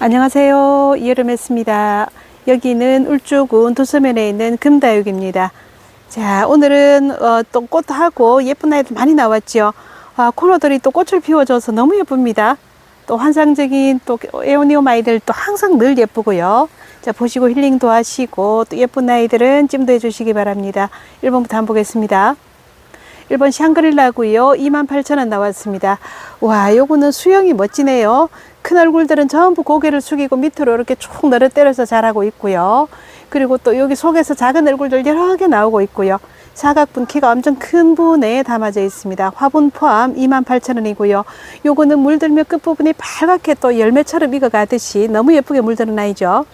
안녕하세요. 이여름했습니다. 여기는 울주군 두서면에 있는 금다육입니다. 자, 오늘은 어, 또 꽃하고 예쁜 아이들 많이 나왔죠. 아, 코너들이 또 꽃을 피워줘서 너무 예쁩니다. 또 환상적인 또 에오니움 아이들 또 항상 늘 예쁘고요. 자, 보시고 힐링도 하시고 또 예쁜 아이들은 찜도 해주시기 바랍니다. 1번부터 한번 보겠습니다. 1번 샹그릴라고요. 28,000원 나왔습니다. 와, 요거는 수영이 멋지네요. 큰 얼굴들은 전부 고개를 숙이고 밑으로 이렇게 쭉 늘어뜨려서 자라고 있고요. 그리고 또 여기 속에서 작은 얼굴들 여러 개 나오고 있고요. 사각분 키가 엄청 큰 분에 담아져 있습니다. 화분 포함 28,000원이고요. 요거는 물들며 끝부분이 빨갛게 또 열매처럼 익어가듯이 너무 예쁘게 물드는 아이죠.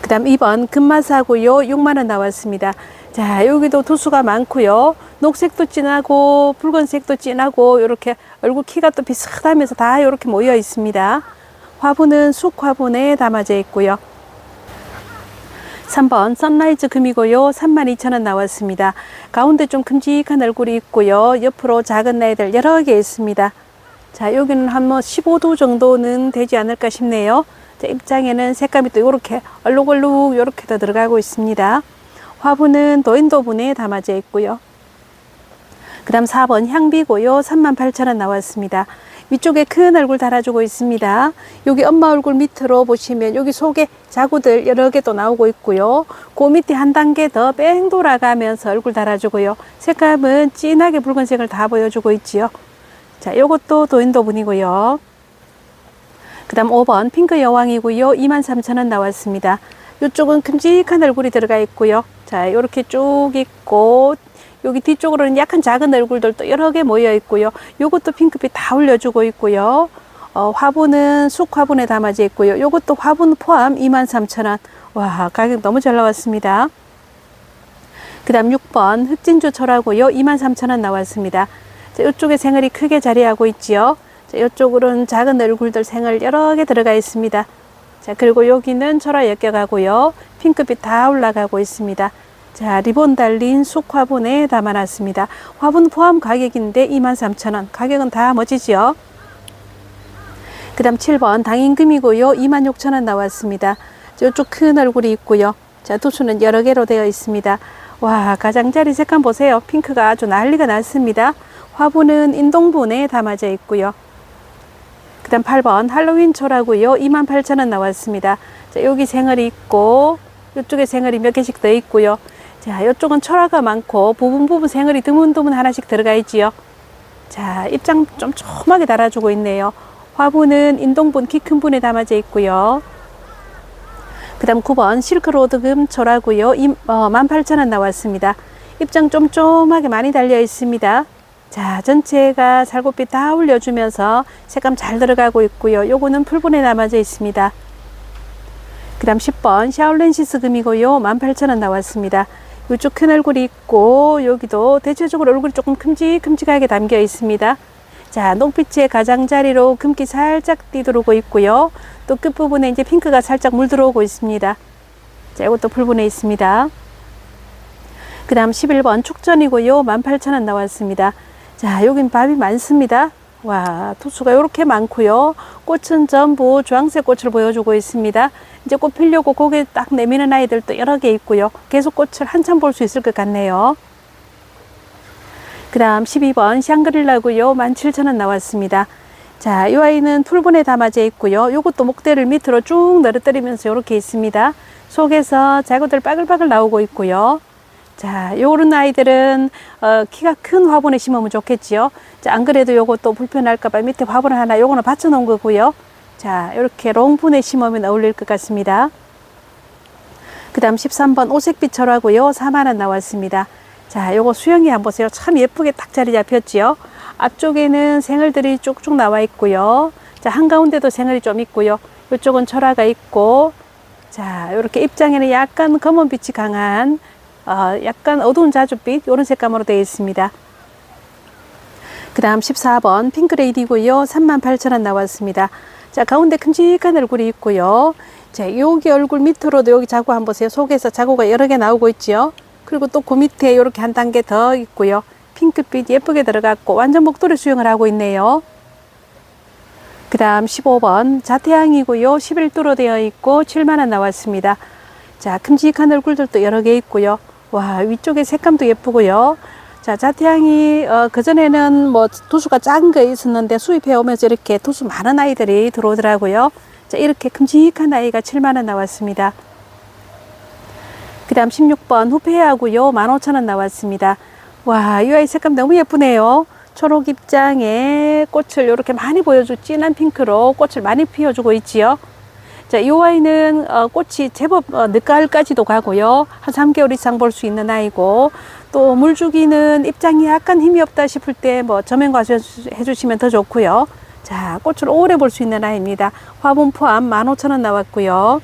그 다음 2번 금마사고요. 6만원 나왔습니다. 자, 여기도 두수가 많고요. 녹색도 진하고 붉은색도 진하고 이렇게 얼굴 키가 또 비슷하면서 다 이렇게 모여 있습니다. 화분은 쑥 화분에 담아져 있고요. 3번 선라이즈 금이고요. 32,000원 나왔습니다. 가운데 좀 큼직한 얼굴이 있고요. 옆으로 작은 나이들 여러 개 있습니다. 자, 여기는 한 뭐 15도 정도는 되지 않을까 싶네요. 자, 입장에는 색감이 또 이렇게 얼룩얼룩 이렇게 더 들어가고 있습니다. 화분은 도인도분에 담아져 있고요. 그 다음 4번 향비고요. 38,000원 나왔습니다. 위쪽에 큰 얼굴 달아주고 있습니다. 여기 엄마 얼굴 밑으로 보시면 여기 속에 자구들 여러 개 또 나오고 있고요. 그 밑에 한 단계 더 뺑 돌아가면서 얼굴 달아주고요. 색감은 진하게 붉은색을 다 보여주고 있지요. 자, 요것도 도인도 분이고요. 그 다음 5번 핑크 여왕이고요. 23,000원 나왔습니다. 이쪽은 큼직한 얼굴이 들어가 있고요. 자, 이렇게 쭉 있고 여기 뒤쪽으로는 약간 작은 얼굴들도 여러 개 모여 있고요. 요것도 핑크빛 다 올려주고 있고요. 어, 화분은 쑥 화분에 담아져 있고요. 요것도 화분 포함 23,000원. 와, 가격 너무 잘 나왔습니다. 그 다음 6번 흑진주 철하고요. 23,000원 나왔습니다. 자, 이쪽에 생얼이 크게 자리하고 있지요. 자, 이쪽으로는 작은 얼굴들 생얼 여러 개 들어가 있습니다. 자, 그리고 여기는 철화 엮여가고요. 핑크빛 다 올라가고 있습니다. 자, 리본 달린 쑥 화분에 담아놨습니다. 화분 포함 가격인데 23,000원. 가격은 다 멋지죠? 그 다음 7번 당인금이고요. 26,000원 나왔습니다. 이쪽 큰 얼굴이 있고요. 자, 두수는 여러 개로 되어 있습니다. 와, 가장자리 색감 보세요. 핑크가 아주 난리가 났습니다. 화분은 인동분에 담아져 있고요. 그 다음 8번 할로윈 초라고요. 28,000원 나왔습니다. 자, 여기 생얼이 있고 이쪽에 생얼이 몇 개씩 더 있고요. 자, 이쪽은 철화가 많고 부분 부분 생얼이 드문드문 하나씩 들어가 있지요. 자, 입장 좀 촘하게 달아주고 있네요. 화분은 인동분 키 큰 분에 담아져 있고요. 그 다음 9번 실크로드 금초라고요. 어, 18,000원 나왔습니다. 입장 쫌쫌하게 많이 달려 있습니다. 자, 전체가 살구빛 다 올려주면서 색감 잘 들어가고 있고요. 요거는 풀분에 남아져 있습니다. 그 다음 10번 샤올렌시스 금이고요. 18,000원 나왔습니다. 이쪽 큰 얼굴이 있고 여기도 대체적으로 얼굴이 조금 큼직큼직하게 담겨 있습니다. 자, 녹빛의 가장자리로 금기 살짝 띠들어오고 있고요. 또 끝부분에 이제 핑크가 살짝 물들어오고 있습니다. 자, 이것도 풀분에 있습니다. 그 다음 11번 축전이고요. 18,000원 나왔습니다. 자, 여긴 밥이 많습니다. 와, 투수가 이렇게 많고요. 꽃은 전부 주황색 꽃을 보여주고 있습니다. 이제 꽃 피려고 고개 딱 내미는 아이들도 여러 개 있고요. 계속 꽃을 한참 볼 수 있을 것 같네요. 그 다음 12번 샹그릴라고요. 17,000원 나왔습니다. 자, 이 아이는 풀분에 담아져 있고요. 요것도 목대를 밑으로 쭉 늘어뜨리면서 이렇게 있습니다. 속에서 자구들 빠글빠글 나오고 있고요. 자, 요런 아이들은 어, 키가 큰 화분에 심으면 좋겠지요. 자, 안 그래도 요것도 불편할까봐 밑에 화분을 하나 요거는 받쳐 놓은 거고요. 자, 이렇게 롱분에 심으면 어울릴 것 같습니다. 그 다음 13번 오색빛 철하고요. 4만원 나왔습니다. 자, 요거 수영이 한번 보세요. 참 예쁘게 딱 자리 잡혔지요. 앞쪽에는 생얼들이 쭉쭉 나와 있고요. 자, 한가운데도 생얼이 좀 있고요. 이쪽은 철화가 있고, 자, 이렇게 입장에는 약간 검은 빛이 강한, 어, 약간 어두운 자줏빛, 이런 색감으로 되어 있습니다. 그 다음 14번 핑크레이디고요. 38,000원 나왔습니다. 자, 가운데 큼직한 얼굴이 있고요. 자, 여기 얼굴 밑으로도 여기 자구 한번 보세요. 속에서 자구가 여러 개 나오고 있지요. 그리고 또 그 밑에 이렇게 한 단계 더 있고요. 핑크빛 예쁘게 들어갔고 완전 목도리 수영을 하고 있네요. 그 다음 15번 자태양이고요. 11도로 되어 있고 7만원 나왔습니다. 자, 큼직한 얼굴들도 여러 개 있고요. 와, 위쪽에 색감도 예쁘고요. 자, 자태양이 어, 그전에는 뭐 도수가 작은 거 있었는데 수입해 오면서 이렇게 도수 많은 아이들이 들어오더라고요. 자, 이렇게 큼직한 아이가 7만원 나왔습니다. 그 다음 16번 후페하고요. 15,000원 나왔습니다. 와, 이 아이 색감 너무 예쁘네요. 초록 입장에 꽃을 이렇게 많이 보여주고 진한 핑크로 꽃을 많이 피워주고 있지요. 자, 이 아이는 어, 꽃이 제법 어, 늦가을까지도 가고요. 한 3개월 이상 볼 수 있는 아이고 또 물주기는 입장이 약간 힘이 없다 싶을 때뭐 저면 과수 해주시면 더 좋고요. 자, 꽃을 오래 볼 수 있는 아이입니다. 화분 포함 15,000원 나왔고요.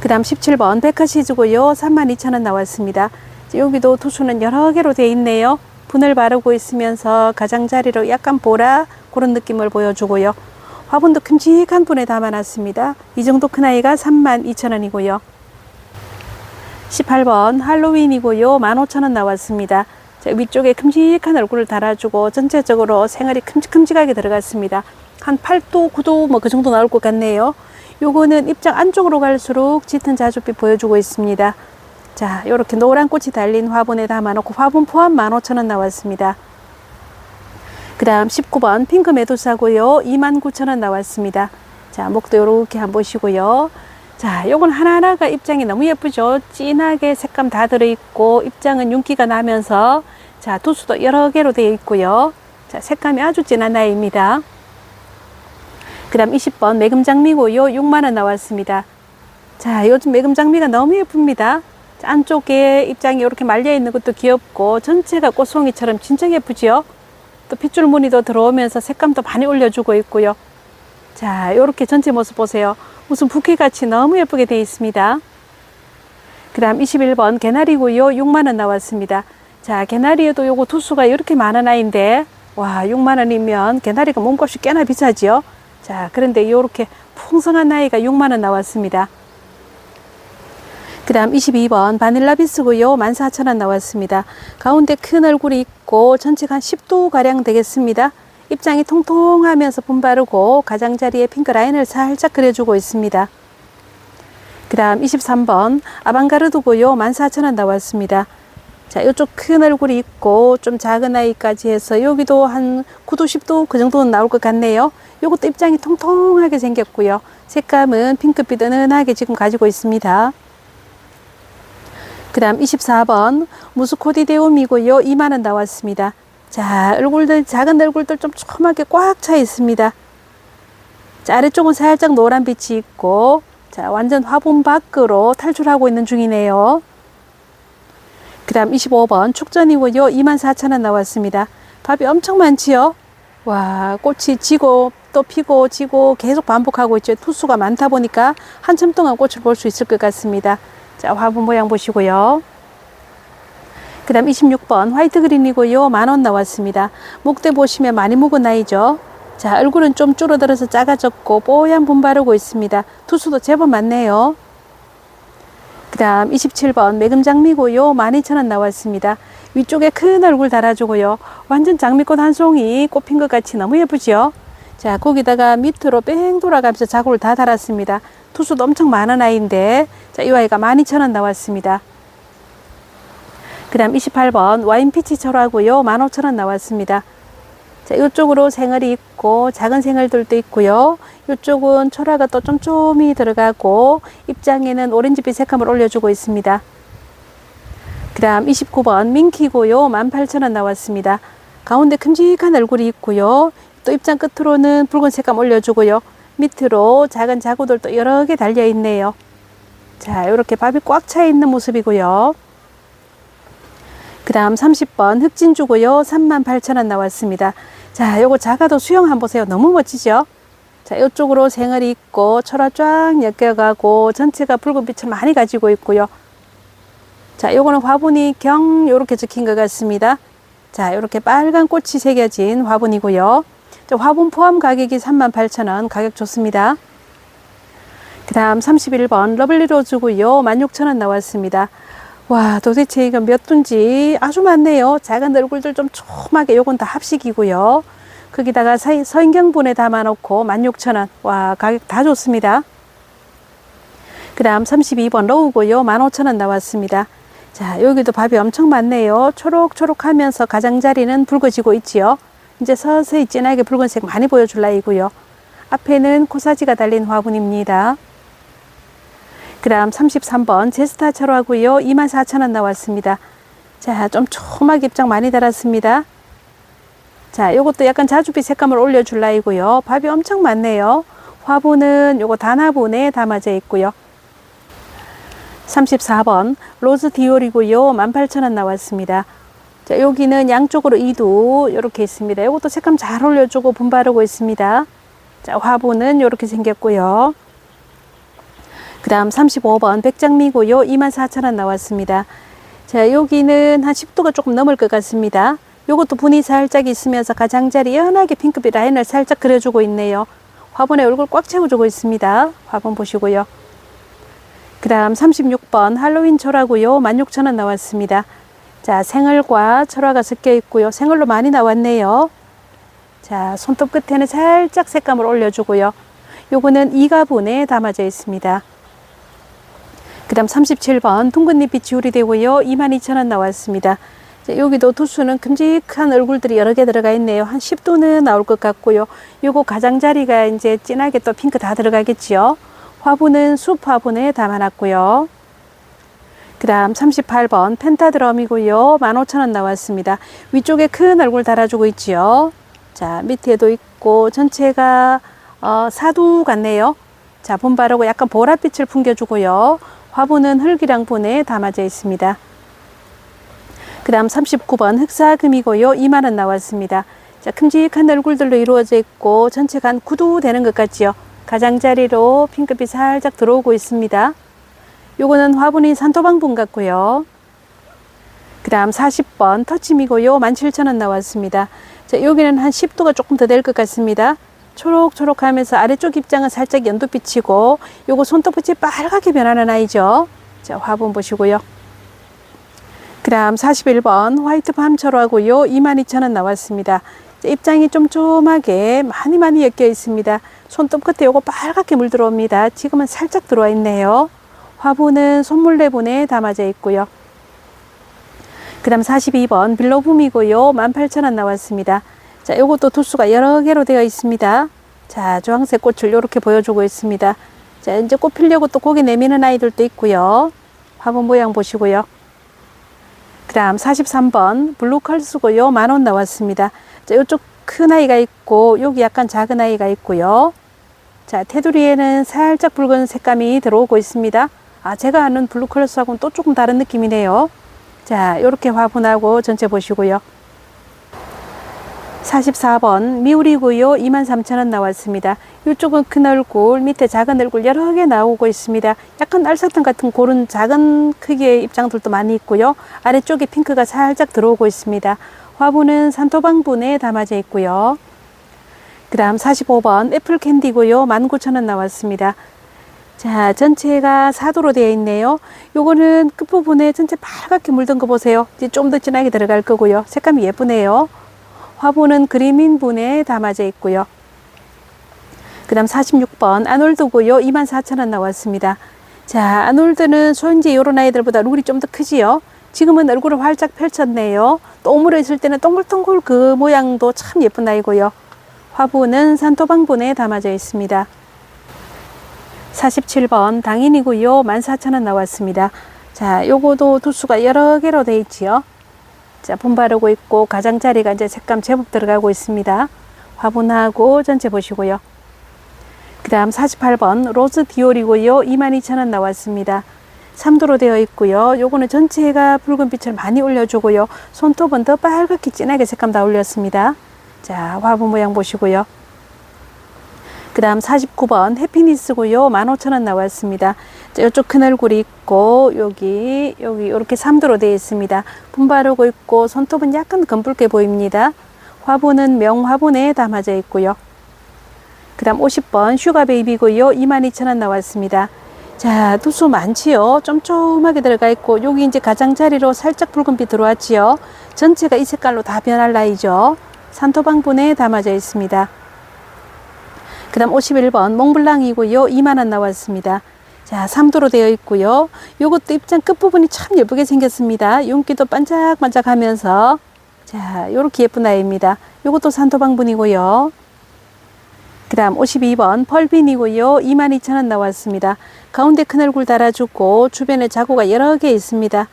그 다음 17번 백화시즈고요. 32,000원 나왔습니다. 여기도 투수는 여러 개로 되어 있네요. 분을 바르고 있으면서 가장자리로 약간 보라 그런 느낌을 보여주고요. 화분도 큼직한 분에 담아놨습니다. 이 정도 큰 아이가 32,000원이고요. 18번 할로윈이고요. 15,000원 나왔습니다. 자, 위쪽에 큼직한 얼굴을 달아주고 전체적으로 생활이 큼직큼직하게 들어갔습니다. 한 8도, 9도 뭐 그 정도 나올 것 같네요. 요거는 입장 안쪽으로 갈수록 짙은 자줏빛 보여주고 있습니다. 자, 요렇게 노란 꽃이 달린 화분에 담아놓고 화분 포함 15,000원 나왔습니다. 그 다음 19번 핑크 메두사고요. 29,000원 나왔습니다. 자, 목도 요렇게 한번 보시고요. 자, 요건 하나하나가 입장이 너무 예쁘죠? 진하게 색감 다 들어있고, 입장은 윤기가 나면서, 자, 두수도 여러 개로 되어 있고요. 자, 색감이 아주 진한 아이입니다. 그 다음 20번 매금장미고요. 6만원 나왔습니다. 자, 요즘 매금장미가 너무 예쁩니다. 자, 안쪽에 입장이 이렇게 말려 있는 것도 귀엽고, 전체가 꽃송이처럼 진짜 예쁘지요? 또 핏줄 무늬도 들어오면서 색감도 많이 올려주고 있고요. 자, 요렇게 전체 모습 보세요. 무슨 부케같이 너무 예쁘게 되어 있습니다. 그 다음 21번 개나리고요. 6만원 나왔습니다. 자, 개나리에도 요거 두수가 이렇게 많은 아이인데, 와, 6만원이면 개나리가 몸값이 꽤나 비싸지요? 자, 그런데 요렇게 풍성한 아이가 6만원 나왔습니다. 그 다음 22번 바닐라 비스고요. 14,000원 나왔습니다. 가운데 큰 얼굴이 있고 전체가 한 10도 가량 되겠습니다. 입장이 통통하면서 분바르고 가장자리에 핑크 라인을 살짝 그려주고 있습니다. 그 다음 23번 아방가르드고요. 14,000원 나왔습니다. 자, 이쪽 큰 얼굴이 있고 좀 작은 아이까지 해서 여기도 한 9도, 10도 그 정도는 나올 것 같네요. 요것도 입장이 통통하게 생겼고요. 색감은 핑크빛 은은하게 지금 가지고 있습니다. 그 다음 24번 무스코디데움이고요. 2만원 나왔습니다. 자, 얼굴들, 작은 얼굴들 좀 촘하게 꽉 차 있습니다. 자, 아래쪽은 살짝 노란 빛이 있고, 자, 완전 화분 밖으로 탈출하고 있는 중이네요. 그 다음 25번 축전이고요. 24,000원 나왔습니다. 밥이 엄청 많지요? 와, 꽃이 지고 또 피고 지고 계속 반복하고 있죠. 투수가 많다 보니까 한참 동안 꽃을 볼 수 있을 것 같습니다. 자, 화분 모양 보시고요. 그 다음 26번 화이트 그린이고요. 만원 나왔습니다. 목대 보시면 많이 묵은 아이죠. 자, 얼굴은 좀 줄어들어서 작아졌고 뽀얀 분 바르고 있습니다. 투수도 제법 많네요. 그 다음 27번 매금장미고요. 12,000원 나왔습니다. 위쪽에 큰 얼굴 달아주고요. 완전 장미꽃 한 송이 꽃핀 것 같이 너무 예쁘죠? 자, 거기다가 밑으로 뺑 돌아가면서 자국을 다 달았습니다. 투수도 엄청 많은 아이인데, 자, 이 아이가 12,000원 나왔습니다. 그 다음 28번 와인피치 철화고요. 15,000원 나왔습니다. 자, 이쪽으로 생얼이 있고 작은 생얼들도 있고요. 이쪽은 철화가 또 쫌쫌이 들어가고 입장에는 오렌지빛 색감을 올려주고 있습니다. 그 다음 29번 민키고요. 18,000원 나왔습니다. 가운데 큼직한 얼굴이 있고요. 또 입장 끝으로는 붉은 색감 올려주고요. 밑으로 작은 자구들도 여러 개 달려 있네요. 자, 이렇게 밥이 꽉 차 있는 모습이고요. 그 다음 30번 흑진주고요. 38,000원 나왔습니다. 자, 요거 작아도 수영 한번 보세요. 너무 멋지죠? 자, 이쪽으로 생얼이 있고 철화 쫙 엮여가고 전체가 붉은 빛을 많이 가지고 있고요. 자, 요거는 화분이 경 요렇게 적힌 것 같습니다. 자, 요렇게 빨간 꽃이 새겨진 화분이고요. 자, 화분 포함 가격이 38,000원 가격 좋습니다. 그 다음 31번 러블리 로즈고요. 16,000원 나왔습니다. 와 도대체 이거 몇 둔지 아주 많네요. 작은 얼굴들 좀 촘하게 요건 다 합식이고요. 거기다가 서- 서인경분에 담아놓고 16,000원. 와, 가격 다 좋습니다. 그 다음 32번 로우고요. 15,000원 나왔습니다. 자, 여기도 밥이 엄청 많네요. 초록초록 하면서 가장자리는 붉어지고 있지요. 이제 서서히 진하게 붉은색 많이 보여줄 나이고요. 앞에는 코사지가 달린 화분입니다. 그 다음 33번 제스타 철화고요. 24,000원 나왔습니다. 자, 좀 초막 입장 많이 달았습니다. 자, 요것도 약간 자주빛 색감을 올려줄 나이고요. 밥이 엄청 많네요. 화분은 요거 단화분에 담아져 있고요. 34번 로즈 디올이고요. 18,000원 나왔습니다. 자, 여기는 양쪽으로 이도 이렇게 있습니다. 이것도 색감 잘 올려주고 분바르고 있습니다. 자, 화분은 이렇게 생겼고요. 그 다음 35번 백장미고요. 24,000원 나왔습니다. 자, 여기는 한 10도가 조금 넘을 것 같습니다. 요것도 분이 살짝 있으면서 가장자리 연하게 핑크빛 라인을 살짝 그려주고 있네요. 화분에 얼굴 꽉 채워주고 있습니다. 화분 보시고요. 그 다음 36번 할로윈 철화고요. 16,000원 나왔습니다. 자, 생얼과 철화가 섞여 있고요. 생얼로 많이 나왔네요. 자, 손톱 끝에는 살짝 색감을 올려주고요. 요거는 이가분에 담아져 있습니다. 그 다음 37번 둥근 잎이 지울이 되고요. 22,000원 나왔습니다. 자, 여기도 두수는 큼직한 얼굴들이 여러 개 들어가 있네요. 한 10도는 나올 것 같고요. 요거 가장자리가 이제 진하게 또 핑크 다 들어가겠지요. 화분은 숲 화분에 담아놨고요. 그 다음 38번 펜타드럼이고요. 15,000원 나왔습니다. 위쪽에 큰 얼굴 달아주고 있지요. 자, 밑에도 있고 전체가 어, 사두 같네요. 자, 본 바르고 약간 보랏빛을 풍겨주고요. 화분은 흙이랑 분에 담아져 있습니다. 그 다음 39번 흑사금이고요. 2만원 나왔습니다. 자, 큼직한 얼굴들로 이루어져 있고 전체가 한 구두 되는 것 같지요. 가장자리로 핑크빛 살짝 들어오고 있습니다. 요거는 화분이 산토방분 같고요. 그 다음 40번 터침이고요. 17,000원 나왔습니다. 자, 여기는 한 10도가 조금 더 될 것 같습니다. 초록초록 하면서 아래쪽 입장은 살짝 연두빛이고 요거 손톱끝이 빨갛게 변하는 아이죠. 자, 화분 보시고요. 그 다음 41번 화이트 밤철하고요. 22,000원 나왔습니다. 자, 입장이 좀 쫌하게 많이 많이 엮여 있습니다. 손톱 끝에 요거 빨갛게 물 들어옵니다. 지금은 살짝 들어와 있네요. 화분은 손물레분에 담아져 있고요. 그 다음 42번 빌로붐이고요. 18,000원 나왔습니다. 자, 요것도 두수가 여러 개로 되어 있습니다. 자, 주황색 꽃을 이렇게 보여주고 있습니다. 자, 이제 꽃 피려고 또 고개 내미는 아이들도 있고요. 화분 모양 보시고요. 그 다음 43번 블루컬스고요. 만 원 나왔습니다. 자, 요쪽 큰 아이가 있고, 여기 약간 작은 아이가 있고요. 자, 테두리에는 살짝 붉은 색감이 들어오고 있습니다. 아, 제가 아는 블루컬스하고는 또 조금 다른 느낌이네요. 자, 이렇게 화분하고 전체 보시고요. 44번 미우리고요. 23,000원 나왔습니다. 이쪽은 큰 얼굴, 밑에 작은 얼굴 여러 개 나오고 있습니다. 약간 알사탕 같은 그런 작은 크기의 입장들도 많이 있고요. 아래쪽에 핑크가 살짝 들어오고 있습니다. 화분은 산토방분에 담아져 있고요. 그 다음 45번 애플 캔디고요. 19,000원 나왔습니다. 자, 전체가 사도로 되어 있네요. 요거는 끝부분에 전체 빨갛게 물든 거 보세요. 이제 좀 더 진하게 들어갈 거고요. 색감이 예쁘네요. 화분은 그림인 분에 담아져 있고요. 그 다음 46번 아놀드고요. 24,000원 나왔습니다. 자, 아놀드는 소현지 요런 아이들보다 룰이 좀 더 크지요. 지금은 얼굴을 활짝 펼쳤네요. 또 오므려 있을 때는 동글동글 그 모양도 참 예쁜 아이고요. 화분은 산토방분에 담아져 있습니다. 47번 당인이고요. 14,000원 나왔습니다. 자, 요거도 두수가 여러 개로 돼 있지요. 자, 분 바르고 있고 가장자리가 이제 색감 제법 들어가고 있습니다. 화분하고 전체 보시고요. 그 다음 48번 로즈 디올이고요. 22,000원 나왔습니다. 3도로 되어 있고요. 요거는 전체가 붉은 빛을 많이 올려주고요. 손톱은 더 빨갛게 진하게 색감 다 올렸습니다. 자, 화분 모양 보시고요. 그 다음 49번 해피니스고요. 15,000원 나왔습니다. 자, 이쪽 큰 얼굴이 있고, 여기, 여기, 이렇게 3도로 되어 있습니다. 분 바르고 있고, 손톱은 약간 검붉게 보입니다. 화분은 명화분에 담아져 있고요. 그 다음 50번 슈가 베이비고요. 22,000원 나왔습니다. 자, 두수 많지요? 쫌쫌하게 들어가 있고, 여기 이제 가장자리로 살짝 붉은빛 들어왔지요? 전체가 이 색깔로 다 변할 나이죠? 산토방분에 담아져 있습니다. 그 다음 51번 몽블랑이고요. 2만원 나왔습니다. 자, 3도로 되어 있고요. 요것도 입장 끝부분이 참 예쁘게 생겼습니다. 윤기도 반짝반짝 하면서 자, 요렇게 예쁜 아이입니다. 요것도 산토방분이고요. 그 다음 52번 펄빈이고요. 22,000원 나왔습니다. 가운데 큰 얼굴 달아주고 주변에 자구가 여러 개 있습니다.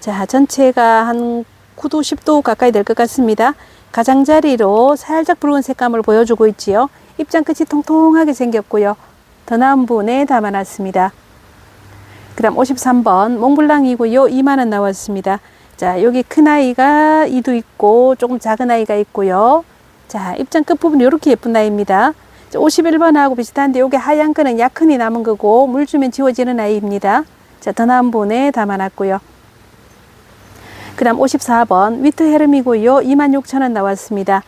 자, 전체가 한 9도, 10도 가까이 될 것 같습니다. 가장자리로 살짝 붉은 색감을 보여주고 있지요. 입장 끝이 통통하게 생겼고요. 더 나은 분에 담아놨습니다. 그 다음 53번 몽블랑이고요. 2만원 나왔습니다. 자, 여기 큰 아이가 이도 있고 조금 작은 아이가 있고요. 자, 입장 끝부분 이렇게 예쁜 아이입니다. 51번하고 비슷한데 요게 하얀 거는 약흔이 남은 거고 물 주면 지워지는 아이입니다. 자, 더 나은 분에 담아놨고요. 그 다음 54번 위트 헤름이고요. 26,000원 나왔습니다.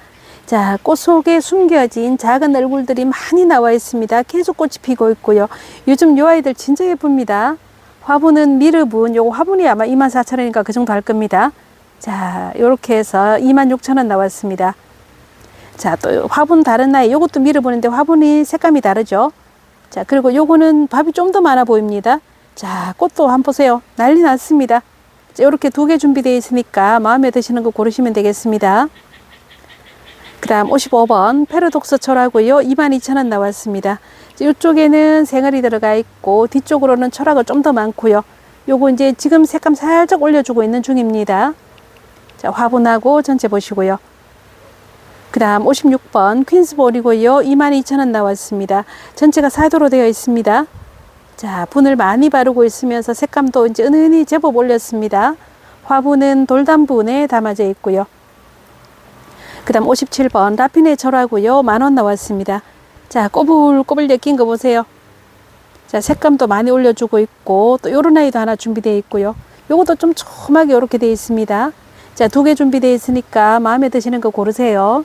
자, 꽃 속에 숨겨진 작은 얼굴들이 많이 나와 있습니다. 계속 꽃이 피고 있고요. 요즘 요 아이들 진짜 예쁩니다. 화분은 미르분, 요거 화분이 아마 24,000원이니까 그 정도 할 겁니다. 자, 요렇게 해서 26,000원 나왔습니다. 자, 또 화분 다른 아이, 요것도 미르분인데 화분이 색감이 다르죠. 자, 그리고 요거는 밥이 좀 더 많아 보입니다. 자, 꽃도 한번 보세요. 난리 났습니다. 자, 요렇게 두 개 준비되어 있으니까 마음에 드시는 거 고르시면 되겠습니다. 그 다음 55번 페르독스 철하고요. 22,000원 나왔습니다. 이쪽에는 생얼이 들어가 있고 뒤쪽으로는 철하가 좀 더 많고요. 요거 이제 지금 색감 살짝 올려주고 있는 중입니다. 자, 화분하고 전체 보시고요. 그 다음 56번 퀸스볼이고요. 22,000원 나왔습니다. 전체가 사도로 되어 있습니다. 자, 분을 많이 바르고 있으면서 색감도 이제 은은히 제법 올렸습니다. 화분은 돌담분에 담아져 있고요. 그 다음 57번 라피네 철하고요. 만원 나왔습니다. 자, 꼬불꼬불 엮인 거 보세요. 자, 색감도 많이 올려주고 있고, 또 요런 아이도 하나 준비되어 있고요. 요것도 좀 촘하게 이렇게 되어 있습니다. 자, 두 개 준비되어 있으니까 마음에 드시는 거 고르세요.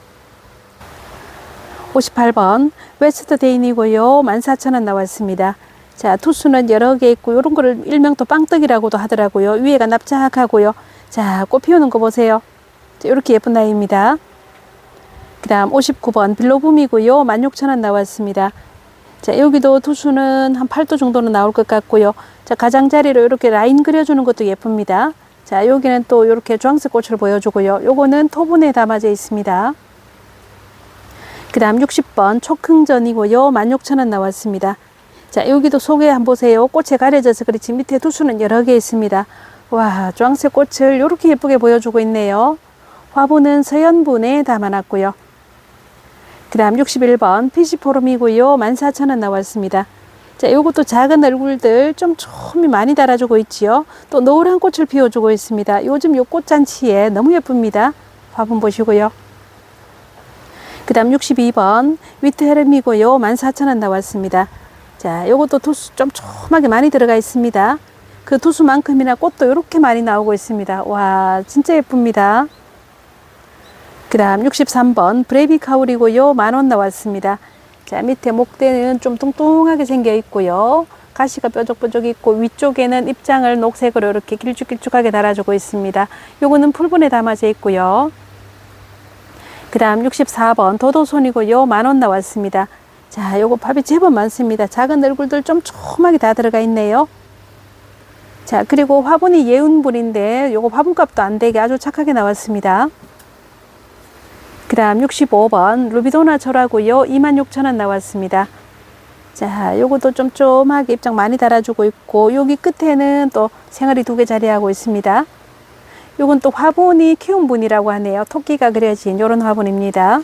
58번 웨스트 데인이고요. 14,000원 나왔습니다. 자, 투수는 여러 개 있고, 요런 거를 일명 또 빵떡이라고도 하더라고요. 위에가 납작하고요. 자, 꽃 피우는 거 보세요. 자, 요렇게 예쁜 아이입니다. 그 다음 59번 빌로붐이고요. 16,000원 나왔습니다. 자, 여기도 투수는 한 8도 정도는 나올 것 같고요. 자, 가장자리로 이렇게 라인 그려주는 것도 예쁩니다. 자, 여기는 또 이렇게 주황색 꽃을 보여주고요. 요거는 토분에 담아져 있습니다. 그 다음 60번 촉흥전이고요. 16,000원 나왔습니다. 자, 여기도 속에 한번 보세요. 꽃에 가려져서 그렇지 밑에 투수는 여러 개 있습니다. 와, 주황색 꽃을 이렇게 예쁘게 보여주고 있네요. 화분은 서연분에 담아놨고요. 그 다음 61번 피시포럼이고요. 14,000원 나왔습니다. 자, 요것도 작은 얼굴들 좀 촘히 많이 달아주고 있지요. 또 노란 꽃을 피워주고 있습니다. 요즘 요 꽃잔치에 너무 예쁩니다. 화분 보시고요. 그 다음 62번 위트 헤름이고요. 14,000원 나왔습니다. 자, 요것도 투수 좀 촘하게 많이 들어가 있습니다. 그 투수만큼이나 꽃도 이렇게 많이 나오고 있습니다. 와, 진짜 예쁩니다. 그 다음 63번 브레이비 카울이고요. 만원 나왔습니다. 자, 밑에 목대는 좀 뚱뚱하게 생겨 있고요. 가시가 뾰족뾰족 있고 위쪽에는 입장을 녹색으로 이렇게 길쭉길쭉하게 달아주고 있습니다. 요거는 풀분에 담아져 있고요. 그 다음 64번 도도손이고요. 만원 나왔습니다. 자, 요거 밥이 제법 많습니다. 작은 얼굴들 좀 촘하게 다 들어가 있네요. 자, 그리고 화분이 예운분인데 요거 화분값도 안 되게 아주 착하게 나왔습니다. 그 다음 65번 루비도나 철하고요. 26,000원 나왔습니다. 자, 요것도 좀 쫌하게 입장 많이 달아주고 있고 여기 끝에는 또 생활이 두 개 자리하고 있습니다. 요건 또 화분이 키운 분이라고 하네요. 토끼가 그려진 요런 화분입니다.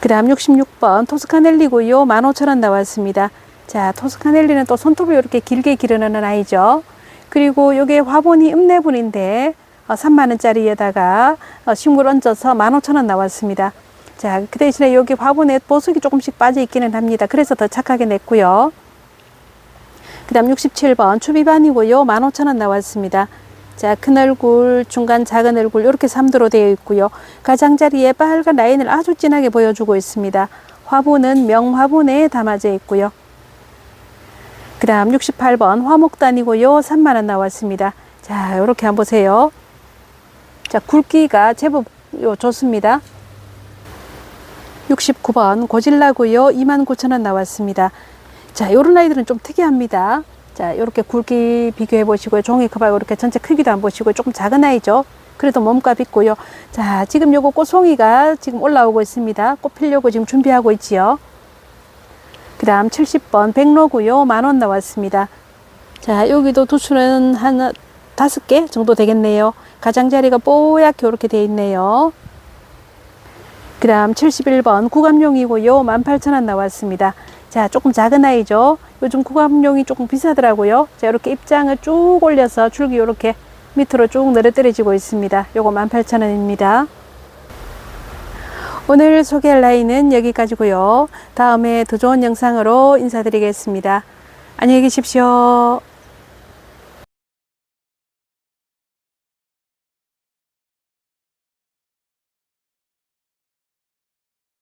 그 다음 66번 토스카넬리고요. 15,000원 나왔습니다. 자, 토스카넬리는 또 손톱을 이렇게 길게 기르는 아이죠. 그리고 요게 화분이 읍내분인데 어, 3만원짜리에다가 어, 식물 얹어서 15,000원 나왔습니다. 자, 그 대신에 여기 화분에 보석이 조금씩 빠져 있기는 합니다. 그래서 더 착하게 냈고요. 그 다음 67번 추비반이고요. 15,000원 나왔습니다. 자, 큰 얼굴, 중간 작은 얼굴 이렇게 3도로 되어 있고요. 가장자리에 빨간 라인을 아주 진하게 보여주고 있습니다. 화분은 명화분에 담아져 있고요. 그 다음 68번 화목단이고요. 3만원 나왔습니다. 자, 이렇게 한번 보세요. 자, 굵기가 제법 요 좋습니다. 69번 고질라고요. 29,000원 나왔습니다. 자, 요런 아이들은 좀 특이합니다. 자, 요렇게 굵기 비교해 보시고요. 종이 커봐요. 이렇게 전체 크기도 안 보시고 조금 작은 아이죠. 그래도 몸값 있고요. 자, 지금 요거 꽃송이가 지금 올라오고 있습니다. 꽃 피려고 지금 준비하고 있지요. 그 다음 70번 백로고요. 만 원 나왔습니다. 자, 여기도 두수는 한 다섯 개 정도 되겠네요. 가장자리가 뽀얗게 이렇게 돼 있네요. 그 다음 71번 구감용이고요. 18,000원 나왔습니다. 자, 조금 작은 아이죠. 요즘 구감용이 조금 비싸더라고요. 자, 이렇게 입장을 쭉 올려서 줄기 이렇게 밑으로 쭉 내려떨어지고 있습니다. 요거 18,000원입니다. 오늘 소개할 라인은 여기까지고요. 다음에 더 좋은 영상으로 인사드리겠습니다. 안녕히 계십시오.